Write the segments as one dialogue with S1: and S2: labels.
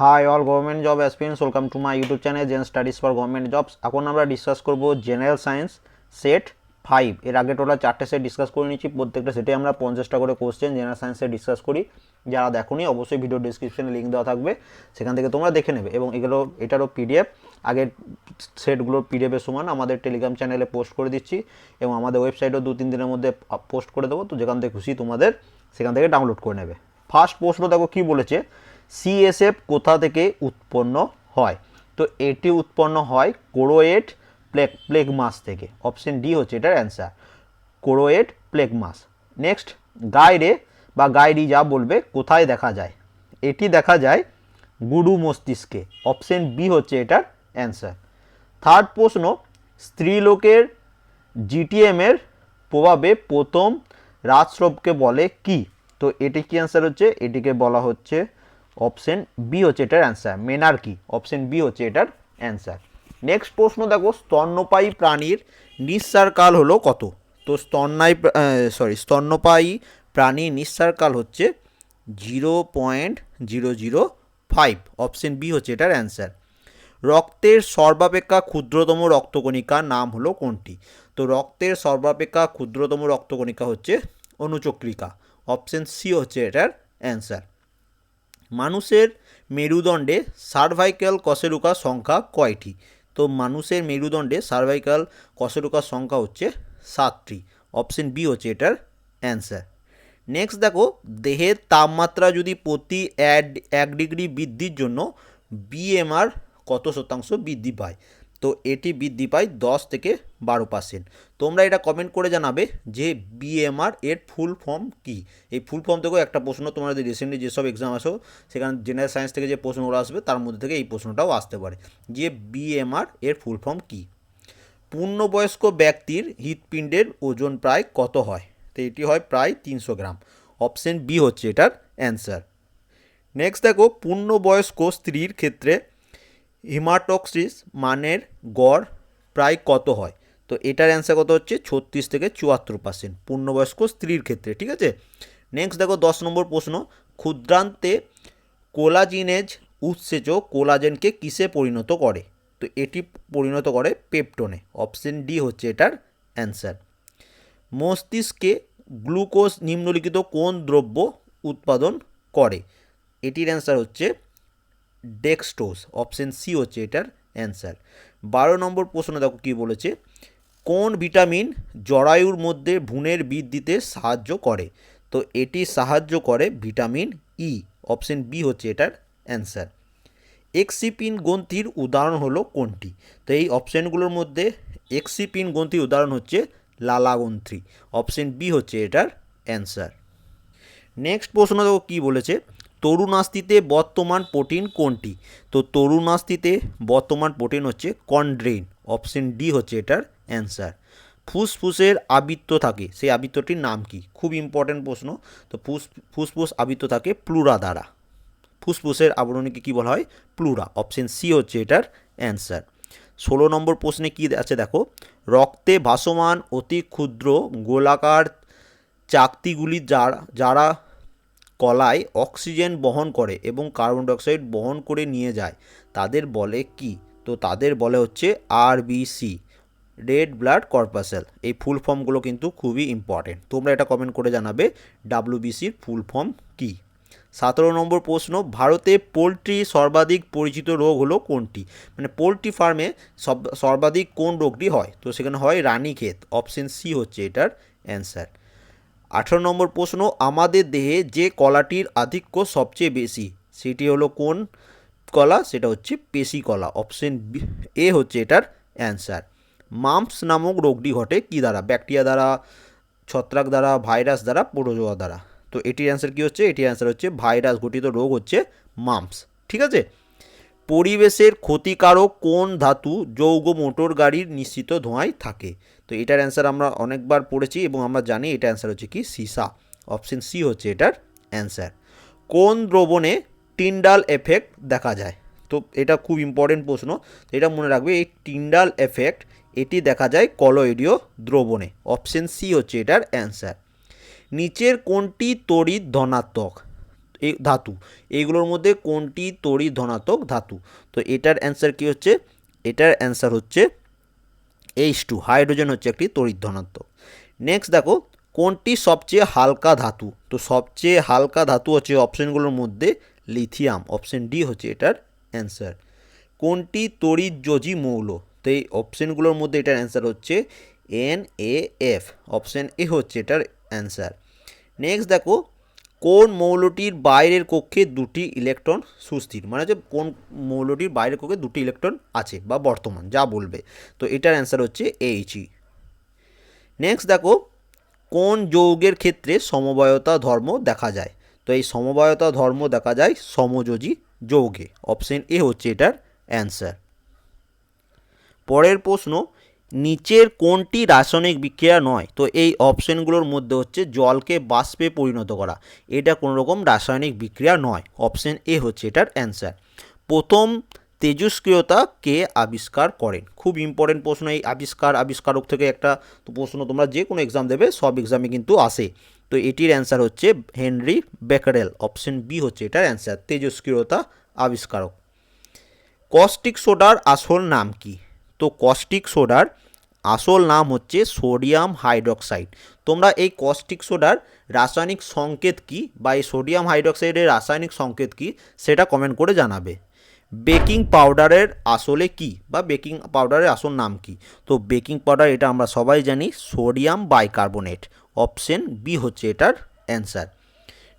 S1: Hi all government job aspirants welcome to my YouTube channel gen studies for government jobs এখন আমরা discuss করব general science set five এর আগে total চারটে set discuss করে নিচ্ছি প্রত্যেকটা সেটে আমরা পঞ্চাশটা করে কোশ্চেন জেনারেল সায়েন্সে ডিসকাস করি। যারা দেখোনি, অবশ্যই ভিডিও ডিসক্রিপশনে লিঙ্ক দেওয়া থাকবে, সেখান থেকে তোমরা দেখে নেবে। এবং এগুলো, এটারও পিডিএফ আগের সেটগুলোর পিডিএফের সমান আমাদের টেলিগ্রাম চ্যানেলে পোস্ট করে দিচ্ছি, এবং আমাদের ওয়েবসাইটেও দু, তিন দিনের মধ্যে পোস্ট করে দেবো। তো যেখান থেকে খুশি তোমাদের, সেখান থেকে ডাউনলোড করে নেবে। ফার্স্ট প্রশ্ন দেখো কী বলেছে? সিএসএফ কোথা থেকে উৎপন্ন হয়? তো এটি উৎপন্ন হয় কোরোয়েট প্লেগ প্লেগমাস থেকে। অপশন ডি হচ্ছে এটার অ্যান্সার কোরোয়েট প্লেগমাস নেক্সট গাইরে বা গাইরি যা বলবে, কোথায় দেখা যায়? এটি দেখা যায় গুরু মস্তিষ্কে। অপশন বি হচ্ছে এটার অ্যান্সার থার্ড প্রশ্ন, স্ত্রীলোকের জিটিএমের প্রভাবে প্রথম রাজস্রবকে বলে কি? তো এটি কি অ্যান্সার হচ্ছে? এটিকে বলা হচ্ছে অপশন বি হচ্ছে এটার অ্যান্সার মেনার কি? অপশন বি হচ্ছে এটার অ্যান্সার নেক্সট প্রশ্ন দেখো, স্তন্যপায়ী প্রাণীর নিঃসারকাল হলো কত? তো স্তন্যায় সরি স্তন্যপায়ী প্রাণীর নিঃসারকাল হচ্ছে zero point zero zero five option B হচ্ছে এটার অ্যান্সার রক্তের সর্বাপেক্ষা ক্ষুদ্রতম রক্তকণিকার নাম হলো কোনটি? তো রক্তের সর্বাপেক্ষা ক্ষুদ্রতম রক্তকণিকা হচ্ছে অনুচক্রিকা। অপশন সি হচ্ছে এটার অ্যান্সার মানুষের মেরুদণ্ডে সার্ভাইকাল কশেরুকার সংখ্যা কয়টি? তো মানুষের মেরুদণ্ডে সার্ভাইকাল কশেরুকার সংখ্যা হচ্ছে সাতটি। অপশন বি হচ্ছে এটার অ্যান্সার নেক্সট দেখো, দেহের তাপমাত্রা যদি প্রতি এক- ডিগ্রি বৃদ্ধির জন্য বিএমআর কত শতাংশ বৃদ্ধি পায়? তো এটি বৃদ্ধি পায় দশ থেকে বারো পার্সেন্ট তোমরা এটা কমেন্ট করে জানাবে যে বিএমআর এর ফুল ফর্ম কি? এই ফুল ফর্ম থেকেও একটা প্রশ্ন তোমরা যদি রিসেন্টলি যেসব এক্সাম আসো, সেখানে জেনারেল সায়েন্স থেকে যে প্রশ্নগুলো আসবে, তার মধ্যে থেকে এই প্রশ্নটাও আসতে পারে যে বিএমআর এর ফুল ফর্ম কি? পূর্ণবয়স্ক ব্যক্তির হৃৎপিণ্ডের ওজন প্রায় কত হয়? তো এটি হয় প্রায় তিনশো গ্রাম। অপশন বি হচ্ছে এটার অ্যান্সার নেক্সট দেখো, পূর্ণবয়স্ক স্ত্রীর ক্ষেত্রে হিমাটক্সিস মানের গড় প্রায় কত হয়? তো এটার অ্যান্সার কত হচ্ছে? ছত্রিশ থেকে চুয়াত্তর পার্সেন্ট পূর্ণবয়স্ক স্ত্রীর ক্ষেত্রে, ঠিক আছে? নেক্সট দেখো, দশ নম্বর প্রশ্ন। ক্ষুদ্রান্তে কোলাজিনেজ উৎসেচক কোলাজেনকে কিসে পরিণত করে? তো এটি পরিণত করে পেপটনে। অপশন ডি হচ্ছে এটার অ্যান্সার মস্তিষ্কে গ্লুকোজ নিম্নলিখিত কোন দ্রব্য উৎপাদন করে? এটির অ্যান্সার হচ্ছে ডেক্সটোজ অপশন সি হচ্ছে এটার অ্যান্সার। বারো নম্বর প্রশ্ন দেখো কী বলেছে, কোন ভিটামিন জরায়ুর মধ্যে ভ্রূণের বৃদ্ধিতে সাহায্য করে? তো এটি সাহায্য করে ভিটামিন ই, অপশন বি হচ্ছে এটার অ্যান্সার। এক্সিপিন গ্রন্থির উদাহরণ হলো কোনটি? তো এই অপশানগুলোর মধ্যে এক্সিপিন গ্রন্থির উদাহরণ হচ্ছে লালা গ্রন্থি, অপশন বি হচ্ছে এটার অ্যান্সার। নেক্সট প্রশ্ন দেখো কী বলেছে তরুণাস্তিতে বর্তমান প্রোটিন কোনটি? তো তরুণাস্তিতে বর্তমান প্রোটিন হচ্ছে কন্ড্রেইন, অপশন ডি হচ্ছে এটার অ্যান্সার। ফুসফুসের আবৃত্ত থাকে, সেই আবৃত্তটির নাম কি? খুব ইম্পর্ট্যান্ট প্রশ্ন, তো ফুস, ফুসফুস আবৃত্ত থাকে প্লুরা দ্বারা। ফুসফুসের আবরণীকে কী বলা হয়? প্লুরা, অপশন সি হচ্ছে এটার অ্যান্সার। ষোলো নম্বর প্রশ্নে কী আছে দেখো? রক্তে ভাসমান অতি ক্ষুদ্র গোলাকার চাকতিগুলি যারা যারা কলায় অক্সিজেন বহন করে এবং কার্বন ডাইঅক্সাইড বহন করে নিয়ে যায়। তাদের বলে কি? তো তাদের বলে হচ্ছে আরবিসি রেড ব্লাড কর্পাসেল এই ফুল ফর্মগুলো কিন্তু খুবই ইম্পর্টেন্ট তোমরা এটা কমেন্ট করে জানাবে ডাব্লিউবিসির ফুল ফর্ম কী? সতেরো নম্বর প্রশ্ন, ভারতে পোলট্রি সর্বাধিক পরিচিত রোগ হলো কোনটি? মানে পোলট্রি ফার্মে সর্বাধিক কোন রোগটি হয়? তো সেখানে হয় রানীক্ষেত। অপশন সি হচ্ছে এটার অ্যান্সার আঠারো নম্বর প্রশ্ন, আমাদের দেহে যে কলাটির আধিক্য সবচেয়ে বেশি, সেটি হলো কোন কলা? সেটা হচ্ছে পেশি কলা। অপশন এ হচ্ছে এটার অ্যান্সার। মাম্পস নামক রোগটি ঘটে কী দ্বারা? ব্যাকটেরিয়া দ্বারা, ছত্রাক দ্বারা, ভাইরাস দ্বারা, প্রোটোজোয়া দ্বারা। তো এটির অ্যান্সার কী হচ্ছে? এটির অ্যান্সার হচ্ছে ভাইরাস ঘটিত রোগ হচ্ছে মাম্পস। ঠিক আছে? পরিবেশের ক্ষতিকারক কোন ধাতু যৌগ মোটর গাড়ির নিশ্চিত ধোঁয়ায় থাকে? তো এটার অ্যান্সার আমরা অনেকবার পড়েছি এবং আমরা জানি এটা অ্যান্সার হচ্ছে কি সিসা। অপশন সি হচ্ছে এটার অ্যান্সার কোন দ্রবণে টিন্ডাল এফেক্ট দেখা যায়? তো এটা খুব ইম্পর্টেন্ট প্রশ্ন। এটা মনে রাখবে, এই টিন্ডাল এফেক্ট এটি দেখা যায় কলোইডীয় দ্রবণে। অপশন সি হচ্ছে এটার অ্যান্সার নিচের কোনটি তড়িৎ ধনাত্মক? এই ধাতু। এইগুলোর মধ্যে কোনটি তড়িৎ ধনাত্মক ধাতু? তো এটার অ্যান্সার কি হচ্ছে? এটার অ্যান্সার হচ্ছে এইচ টু হাইড্রোজেন হচ্ছে একটি তড়িৎ ধনাত্মক। নেক্সট দেখো, কোনটি সবচেয়ে হালকা ধাতু? তো সবচেয়ে হালকা ধাতু হচ্ছে অপশনগুলোর মধ্যে লিথিয়াম অপশন ডি হচ্ছে এটার অ্যান্সার কোনটি তড়িৎযোজী মৌল? তো এই অপশনগুলোর মধ্যে এটার অ্যান্সার হচ্ছে N A F option A হচ্ছে এটার অ্যান্সার নেক্সট দেখো কোন মৌলটির বাইরের কক্ষে দুটি ইলেকট্রন সুস্থির? মানে হচ্ছে কোন মৌলটির বাইরের কক্ষে দুটি ইলেকট্রন আছে বা বর্তমান, যা বলবে। তো এটার অ্যান্সার হচ্ছে এইচই নেক্সট দেখো, কোন যৌগের ক্ষেত্রে সমবায়তা ধর্ম দেখা যায়? তো এই সমবায়তা ধর্ম দেখা যায় সমযোজী যৌগে। অপশন এ হচ্ছে এটার অ্যান্সার পরের প্রশ্ন নিচের কোনটি রাসায়নিক বিক্রিয়া নয়? তো এই অপশনগুলোর মধ্যে হচ্ছে জলকে বাষ্পে পরিণত করা। এটা কোনো রকম রাসায়নিক বিক্রিয়া নয়। অপশন এ হচ্ছে এটার অ্যান্সার। প্রথম তেজস্ক্রিয়তা কে আবিষ্কার করেন? খুব ইম্পর্টেন্ট প্রশ্ন এই আবিষ্কার, আবিষ্কারক থেকে একটা প্রশ্ন তোমরা যে কোনো এক্সাম দেবে, সব এক্সামে কিন্তু আসে। তো এটির অ্যান্সার হচ্ছে হেনরি বেকারেল। অপশন বি হচ্ছে এটার অ্যান্সার, তেজস্ক্রিয়তা আবিষ্কারক। কস্টিক সোডার আসল নাম কি? তো কস্টিক সোডার আসল নাম হচ্ছে সোডিয়াম হাইড্রক্সাইড। তোমরা এই কস্টিক সোডার রাসায়নিক সংকেত কি বা এই সোডিয়াম হাইড্রক্সাইডের রাসায়নিক সংকেত কি সেটা কমেন্ট করে জানাবে। বেকিং পাউডারের আসলে কি বা বেকিং পাউডারের আসল নাম কি? তো বেকিং পাউডার এটা আমরা সবাই জানি, সোডিয়াম বাইকার্বনেট। অপশন বি হচ্ছে এটার অ্যান্সার।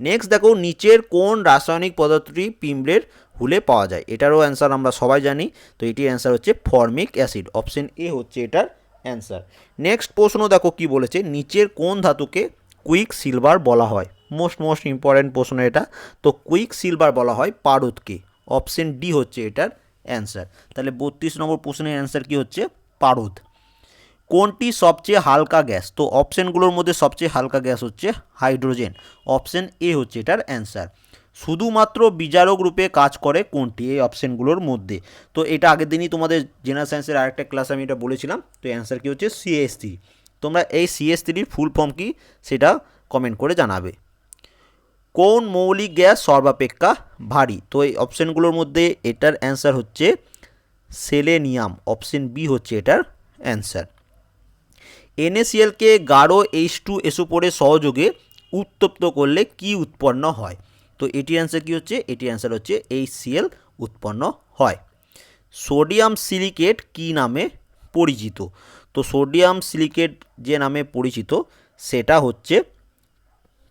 S1: নেক্সট দেখো, নিচের কোন রাসায়নিক পদার্থটি পিঁপড়ের হুলে পাওয়া যায়? এটারও অ্যান্সার আমরা সবাই জানি, তো এটির অ্যান্সার হচ্ছে ফর্মিক অ্যাসিড। অপশন এ হচ্ছে এটার অ্যান্সার। নেক্সট প্রশ্ন দেখো কি বলেছে, নিচের কোন ধাতুকে কুইক সিলভার বলা হয়? মোস্ট মোস্ট ইম্পর্ট্যান্ট প্রশ্ন এটা। তো কুইক সিলভার বলা হয় পারদকে। অপশন ডি হচ্ছে এটার অ্যান্সার। তাহলে বত্রিশ নম্বর প্রশ্নের অ্যান্সার কি হচ্ছে? পারদ। কোনটি সবচেয়ে হালকা গ্যাস? তো অপশানগুলোর মধ্যে সবচেয়ে হালকা গ্যাস হচ্ছে হাইড্রোজেন। অপশান এ হচ্ছে এটার অ্যান্সার। শুধুমাত্র বিচারক রূপে কাজ করে কোনটি এই অপশানগুলোর মধ্যে? তো এটা আগের দিনই তোমাদের জেনারেল সায়েন্সের আরেকটা ক্লাসে আমি এটা বলেছিলাম, তো অ্যান্সার কী হচ্ছে? সিএস তোমরা এই সিএস থ্রির ফুল ফর্ম কি সেটা কমেন্ট করে জানাবে। কোন মৌলিক গ্যাস সর্বাপেক্ষা ভারী? তো এই অপশানগুলোর মধ্যে এটার অ্যান্সার হচ্ছে সেলেনিয়াম অপশন বি হচ্ছে এটার অ্যান্সার এনএসিএলকে গাঢ় এইচ টু এসোপোরের সহযোগে উত্তপ্ত করলে কি উৎপন্ন হয়? তো এটি অ্যান্সার কী হচ্ছে? এটি অ্যান্সার হচ্ছে এই সিএল উৎপন্ন হয়। সোডিয়াম সিলিকেট কি নামে পরিচিত? তো সোডিয়াম সিলিকেট যে নামে পরিচিত, সেটা হচ্ছে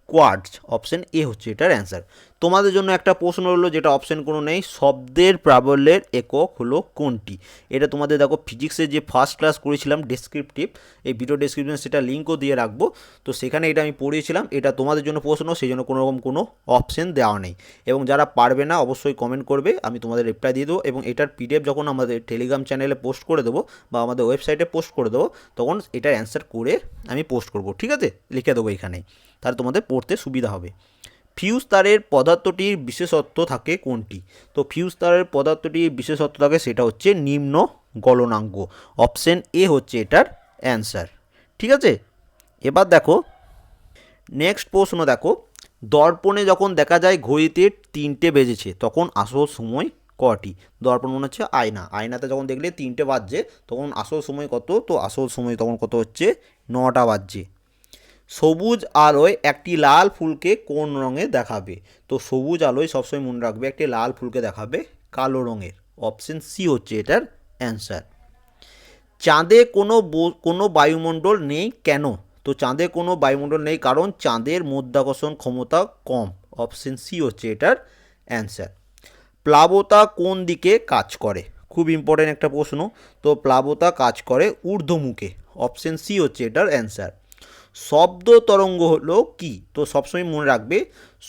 S1: কোয়ার্টস অপশন এ হচ্ছে এটার অ্যান্সার তোমাদের জন্য একটা প্রশ্ন হলো যেটা অপশন কোনো নেই, শব্দের প্রাবল্যের একক হলো কোনটি? এটা তোমাদের দেখো ফিজিক্সের যে ফার্স্ট ক্লাস করেছিলাম ডেসক্রিপটিভ এই ভিডিও ডেসক্রিপশনে সেটা লিঙ্কও দিয়ে রাখব। তো সেখানে এটা আমি পড়িয়েছিলাম, এটা তোমাদের জন্য প্রশ্ন, সেই জন্য কোনো রকম কোনো অপশন দেওয়া নেই। এবং যারা পারবে না, অবশ্যই কমেন্ট করবে, আমি তোমাদের রিপ্লাই দিয়ে দেবো, এবং এটার পিডিএফ যখন আমাদের টেলিগ্রাম চ্যানেলে পোস্ট করে দেবো, বা আমাদের ওয়েবসাইটে পোস্ট করে দেবো, তখন এটার অ্যান্সার করে আমি পোস্ট করব, ঠিক আছে? লিখে দেবো এখানে, তাহলে তোমাদের পড়তে সুবিধা হবে। ফিউজ তারের পদার্থটির বিশেষত্ব থাকে কোনটি? তো ফিউজ তারের পদার্থটির বিশেষত্ব থাকে সেটা হচ্ছে নিম্ন গলনাঙ্গ অপশন এ হচ্ছে এটার অ্যান্সার। ঠিক আছে? এবার দেখো, নেক্সট প্রশ্ন দেখো, দর্পণে যখন দেখা যায় ঘড়িতে তিনটে বেজেছে, তখন আসল সময় কটি? দর্পণ মনে হচ্ছে আয়না। আয়নাতে যখন দেখলে তিনটে বাজছে, তখন আসল সময় কত? তো আসল সময় তখন কত হচ্ছে? নটা বাজছে। সবুজ আলোয় একটি লাল ফুলকে কোন রঙে দেখাবে? তো সবুজ আলোয় সবসময় মনে রাখবে একটি লাল ফুলকে দেখাবে কালো রঙের। অপশন সি হচ্ছে এটার অ্যান্সার। চাঁদে কোনো কোনো বায়ুমণ্ডল নেই কেন? তো চাঁদে কোনো বায়ুমণ্ডল নেই কারণ চাঁদের মধ্যাকর্ষণ ক্ষমতা কম। অপশন সি হচ্ছে এটার অ্যান্সার। প্লাবতা কোন দিকে কাজ করে? খুব ইম্পর্টেন্ট একটা প্রশ্ন। তো প্লাবতা কাজ করে ঊর্ধ্বমুখে। অপশন সি হচ্ছে এটার অ্যান্সার। শব্দ তরঙ্গ হলো কি? তো সবসময় মনে রাখবে,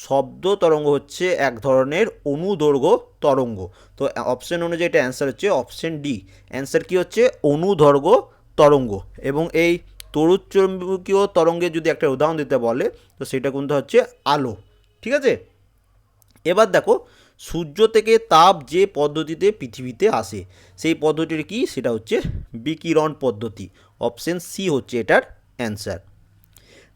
S1: শব্দ তরঙ্গ হচ্ছে এক ধরনের অনুদৈর্ঘ্য তরঙ্গ। তো অপশন অনুযায়ী এটা অ্যান্সার হচ্ছে অপশন ডি অ্যান্সার কি হচ্ছে? অনুদৈর্ঘ্য তরঙ্গ। এবং এই তরুচুম্বকীয় তরঙ্গের যদি একটা উদাহরণ দিতে বলে, তো সেটা কিন্তু হচ্ছে? আলো। ঠিক আছে? এবার দেখো, সূর্য থেকে তাপ যে পদ্ধতিতে পৃথিবীতে আসে, সেই পদ্ধতির কি? সেটা হচ্ছে বিকিরণ পদ্ধতি। অপশন সি হচ্ছে এটার অ্যান্সার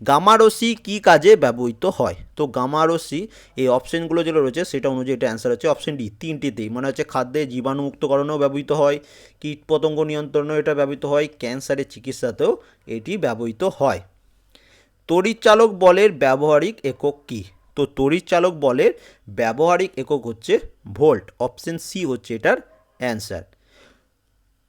S1: গামারসি কী কাজে ব্যবহৃত হয়? তো গামারসি এই অপশানগুলো যেগুলো রয়েছে সেটা অনুযায়ী এটা অ্যান্সার হচ্ছে অপশন ডি তিনটিতেই। মানে হচ্ছে খাদ্যে জীবাণুমুক্তকরণেও ব্যবহৃত হয়, কীটপতঙ্গ নিয়ন্ত্রণেও এটা ব্যবহৃত হয়, ক্যান্সারের চিকিৎসাতেও এটি ব্যবহৃত হয়। তড়িৎচালক বলের ব্যবহারিক একক কী? তো তড়িৎচালক বলের ব্যবহারিক একক হচ্ছে ভোল্ট অপশন সি হচ্ছে এটার অ্যান্সার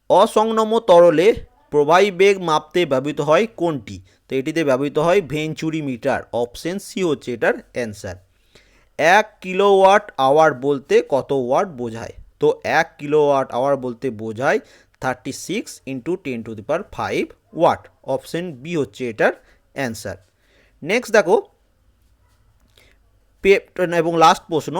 S1: অসংনম তরলে প্রবাহী বেগ মাপতে ব্যবহৃত হয় কোনটি? তো এটিতে ব্যবহৃত হয় ভেঞ্চুরি মিটার অপশন সি হচ্ছে এটার অ্যান্সার। এক কিলোওয়াট আওয়ার বলতে কত ওয়াট বোঝায়? তো এক কিলোওয়াট আওয়ার বলতে বোঝায় thirty six into ten to the power five watt. Option B হচ্ছে এটার অ্যান্সার। নেক্সট দেখো, পেপটন এবং লাস্ট প্রশ্ন,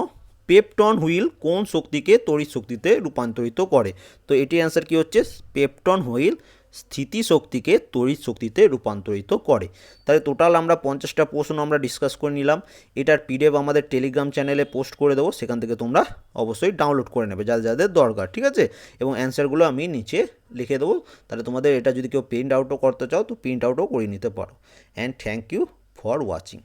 S1: পেপটন হুইল কোন শক্তিকে তড়িৎ শক্তিতে রূপান্তরিত করে? তো এটির অ্যান্সার কি হচ্ছে? পেপটন হুইল স্থিতি শক্তিকে তড়িৎ শক্তিতে রূপান্তরিত করে। তাহলে টোটাল আমরা পঞ্চাশটা প্রশ্ন আমরা ডিসকাস করে নিলাম। এটার পিডিএফ আমাদের টেলিগ্রাম চ্যানেলে পোস্ট করে দেবো। সেখান থেকে তোমরা অবশ্যই ডাউনলোড করে নেবে যাদের যাদের দরকার, ঠিক আছে? এবং অ্যান্সারগুলো আমি নিচে লিখে দেবো। তাহলে তোমাদের এটা যদি কেউ প্রিন্ট আউটও করতে চাও, তো প্রিন্ট আউটও করে নিতে পারো। And thank you for watching